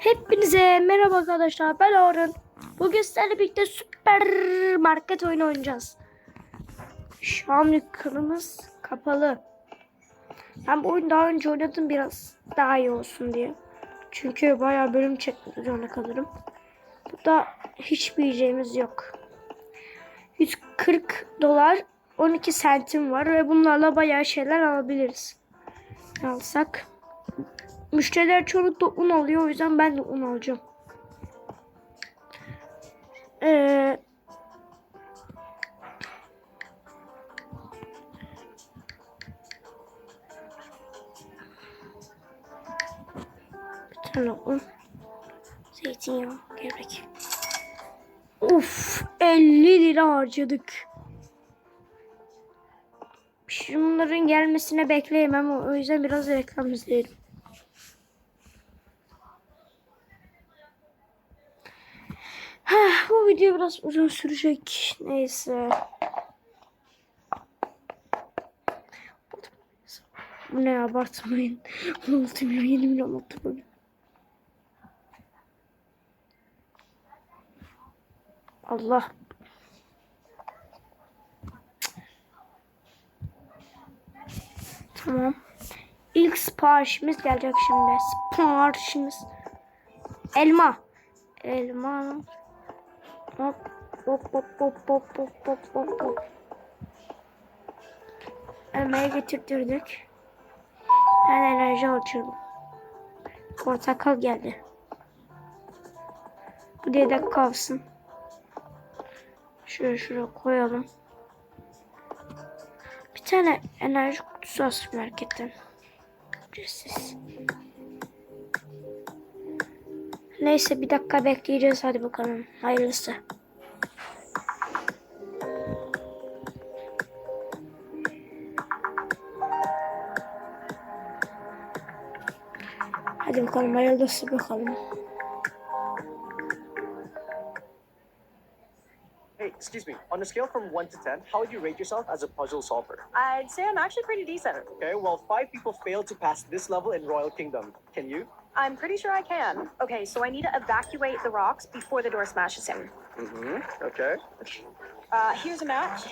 Hepinize merhaba arkadaşlar. Ben Orun. Bugün sizlerle birlikte süper market oyunu oynayacağız. Şu an ekranımız kapalı. Ben bu oyunu daha önce oynadım biraz daha iyi olsun diye. Çünkü bayağı bölüm çekmek zorunda kalırım. Burada hiçbir yiyeceğimiz yok. 140 dolar 12 sentim var ve bunlarla bayağı şeyler alabiliriz. Alsak? Müşteriler çoğunlukla un alıyor. O yüzden ben de un alacağım. Ee, bir tane un. Zeytinyağı gerek. Uf 50 lira harcadık. Şunların gelmesine bekleyemem. O yüzden biraz reklam izleyelim. Heh, bu video biraz uzun sürecek. Neyse. Bu ne abartmayın. Unuttum ya yeni bile unuttum bugün. Allah. Tamam. İlk siparişimiz gelecek şimdi. Siparişimiz. Elma. Elma. Hop hop hop hop hop hop hop hop hop. Elmaya getirtirdik. Ben enerji açıyorum. Portakal geldi. Bu diye de kalsın. Şuraya şuraya koyalım. Bir tane enerji kutusu az marketten. Ücretsiz. Neyse bir dakika bekleyeceğiz hadi bakalım. Hayırlısı. Hadi bakalım hayırlısı bakalım. Hey, excuse me. On a scale from 1 to 10, how would you rate yourself as a puzzle solver? I'd say I'm actually pretty decent. Okay, well, five people failed to pass this level in Royal Kingdom. Can you? I'm pretty sure I can. Okay, so I need to evacuate the rocks before the door smashes in. Mm-hmm. Okay. Uh, here's a match.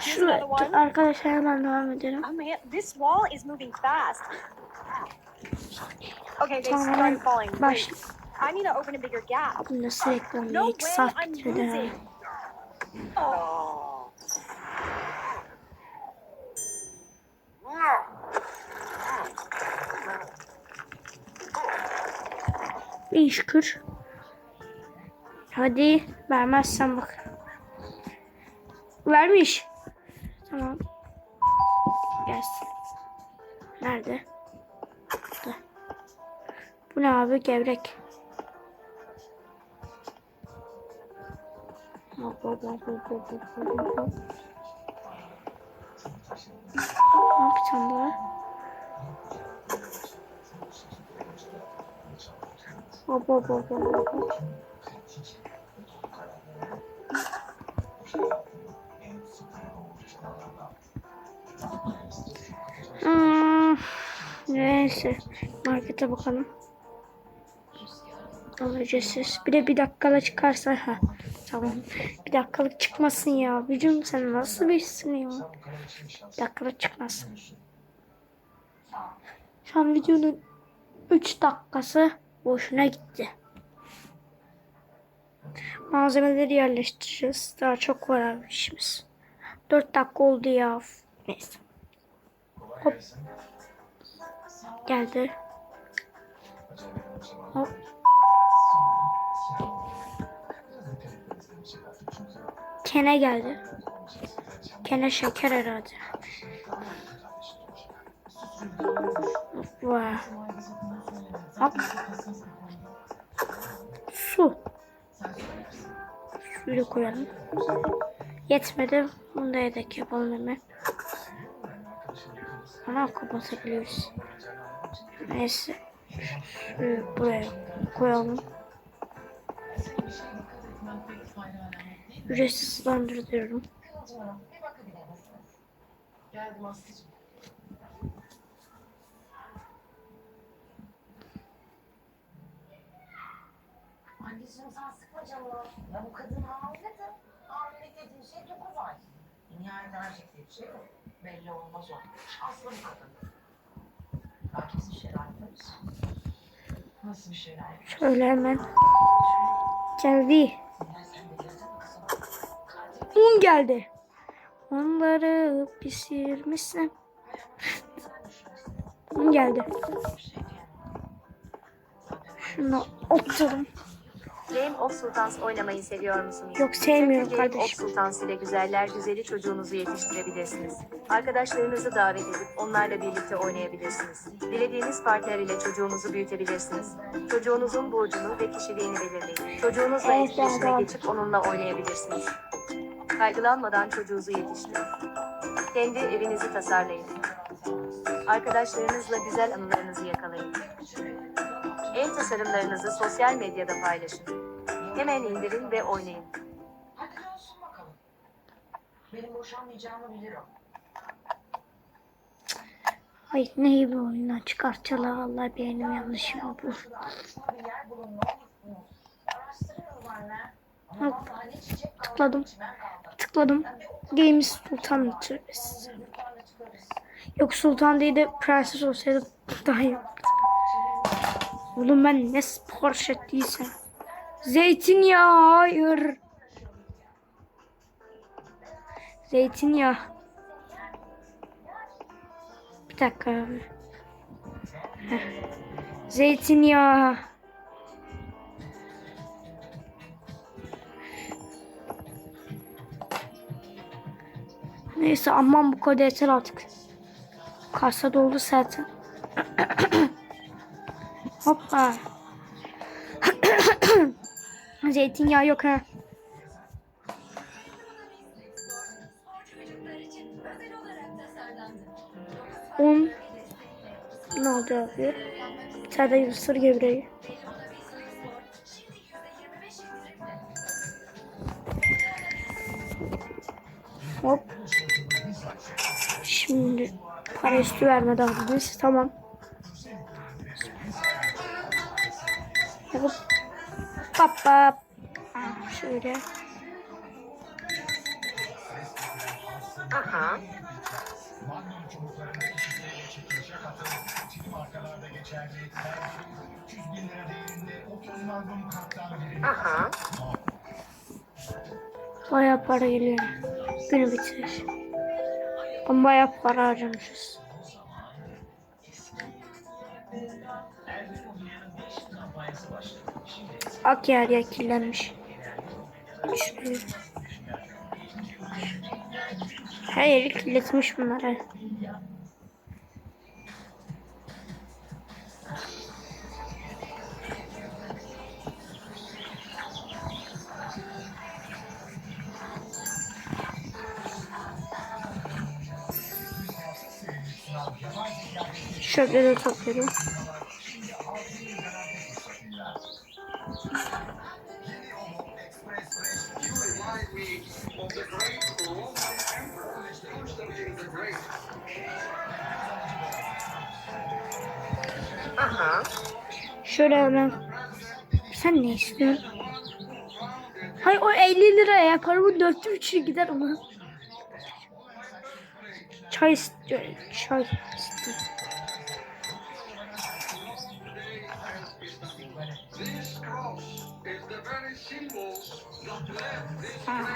Şu arkadaşlar hemen devam edelim. Oh man, this wall is moving fast. Okay, they Tamam, started falling. Wait, baş. I need to open a bigger gap. Bunda sürekli No oluyor. İki way, saat I'm bitirdi. losing. Oh, İyi şükür. Hadi vermezsen bak. Vermiş. Tamam. Gelsin. Nerede? Burada. Bu ne abi gevrek. Hop hop hop hop hop hop hop Bir tane daha. Hop hop hop hop hop. Hmm, neyse. Markete bakalım. Ücretsiz. Bir de bir dakikada çıkarsa ha. Tamam. Bir dakikalık çıkmasın ya. Vücum sen nasıl birisin ya? Bir dakikada çıkmasın. Şu an videonun 3 dakikası boşuna gitti. Malzemeleri yerleştireceğiz. Daha çok var abi işimiz. 4 dakika oldu ya. Neyse. Hop. Geldi. Hop. Kene geldi. Kene şeker herhalde. Vay. Hop. Da koyalım. Yetmedi. Bunu da yedek yapalım hemen. Ana kapatabiliriz. Neyse. Şurayı buraya koyalım. Ücretsiz sulandırıyorum. Geldim Aslı'cığım. Kardeşim sen sıkma canını. Ya bu kadın hamile de. Hamilelik dediğin şey 9 ay. Nihayet verecek diye bir şey yok. Belli olmaz o. Şanslı bir kadın. Belki bir şeyler yaparız. Nasıl bir şeyler yaparız? Şöyle hemen geldi. Un geldi. Onları pişirmişsin. Un geldi. Şunu oturun. Game of Sultans oynamayı seviyor musunuz? Yok, sevmiyorum Çünkü Game of kardeşim. Sultans ile güzeller güzeli çocuğunuzu yetiştirebilirsiniz. Arkadaşlarınızı davet edip onlarla birlikte oynayabilirsiniz. Dilediğiniz partner ile çocuğunuzu büyütebilirsiniz. Çocuğunuzun burcunu ve kişiliğini belirleyin. Çocuğunuzla Evet, etkileşime evet. geçip onunla oynayabilirsiniz. Kaygılanmadan çocuğunuzu yetiştirin. Kendi evinizi tasarlayın. Arkadaşlarınızla güzel anılarınızı yakalayın. Ev tasarımlarınızı sosyal medyada paylaşın. Hemen indirin ve oynayın. Hadi dönsün bakalım. Benim boşanmayacağımı bilir o. Ay neyi bu oyundan çıkartıyorlar Allah benim yanlışım bu. Bir ne Hop. vallahi ne çiçek kaldı, Tıkladım. ne. Tıkladım. Games Sultan. Yok Sultan değil de Prenses olsaydı daha iyi. Oğlum ben ne spor ettiysem. Zeytinyağı hayır. Zeytinyağı. Bir dakika. Zeytinyağı. Neyse aman bu kadar yeter artık. Kasa doldu zaten. Hoppa. Zeytinyağı yok ha. Un. Ne oldu abi? Bir tane de mısır gevreği. Hop. Şimdi para üstü vermedi abimiz. Tamam. 30 Magnum kartlar verilir. Aha. Bayağı para geliyor. Günü bitirir. Ama bayağı para harcamışız. Ak yer yer kirlenmiş. Her yeri kirletmiş bunları. Şöyle de topluyorum. Aha. Şöyle hemen. Sen ne istiyorsun? Hayır o 50 lira ya. Paramın dörtte üçü gider ona. Çay istiyor. Çay istiyor. Ah,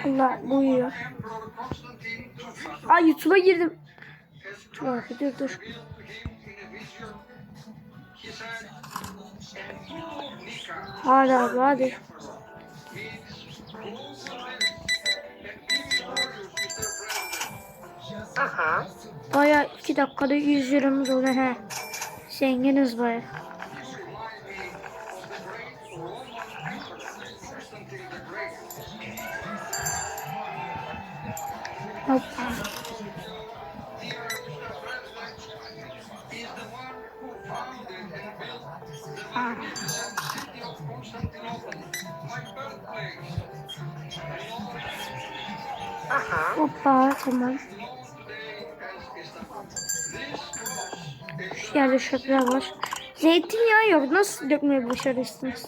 Allah uyuyor. Ay YouTube'a girdim. Dur abi, dur dur. Hadi abi hadi. Aha. Baya iki dakikada 100 liramız oldu he. Zenginiz baya. Aha. Hoppa tamam. Şu yerde şöyle var. Zeytinyağı yok. Nasıl dökmeyi başarırsınız?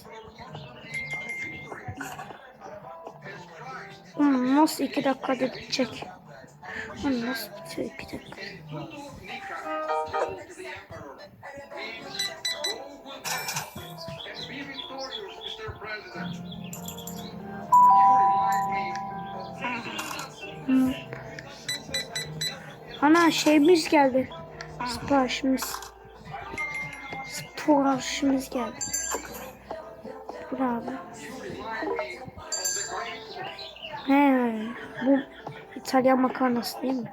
Hmm, nasıl iki dakikada bitecek? Hmm, nasıl bitiyor iki dakika? Ana şeyimiz geldi. Siparişimiz. Siparişimiz geldi. Bravo. He, bu İtalyan makarnası değil mi?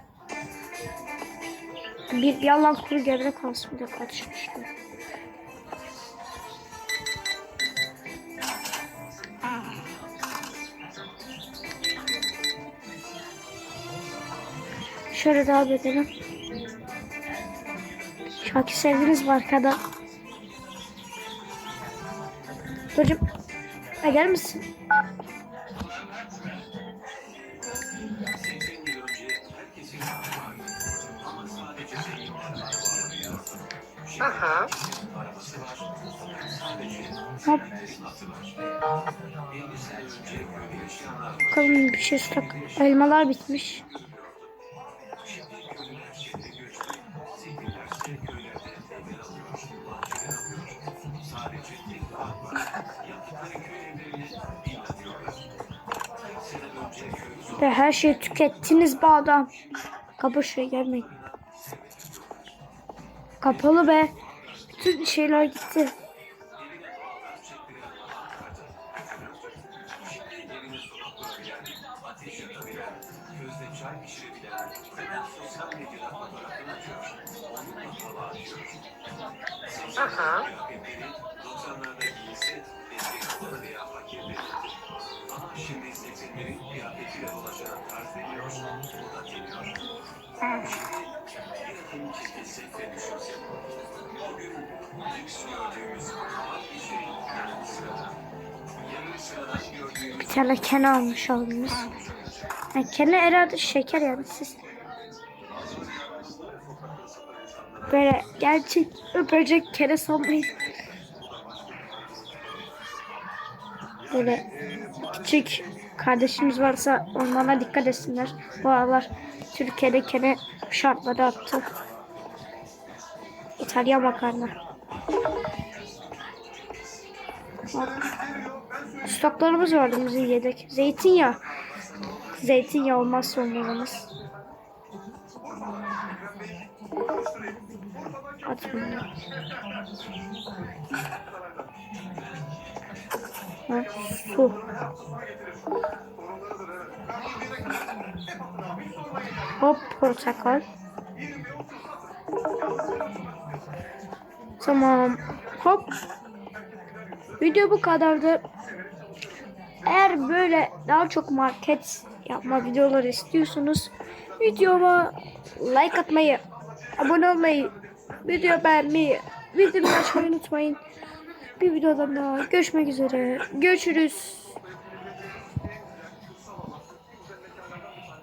Bir yalan kuru gevrek olsun diye karışmıştım. Şöyle devam edelim. Şarkı sevdiniz mi arkada? Hocam, gelir misin? Hop. Bakalım bir şey stok. Elmalar bitmiş. Ve her şeyi tükettiniz be adam. Kapı şuraya gelmeyin. Kapalı be. Bütün şeyler gitti. Bir tane kene almış oldunuz. Yani kene herhalde şeker yani siz. Böyle gerçek öpecek kene sanmayın. Böyle küçük kardeşimiz varsa onlara dikkat etsinler. Bu aralar Türkiye'de kene şartları attı. İtalyan makarna. Stoklarımız vardı bizim yedek. Zeytinyağı. Zeytinyağı olmazsa olmazımız. At bunu. Ha, su. Hop portakal. Tamam. Hop. Video bu kadardı. Eğer böyle daha çok market yapma videoları istiyorsanız videoma like atmayı, abone olmayı, video beğenmeyi, videomu açmayı unutmayın. Bir videodan daha görüşmek üzere. Görüşürüz.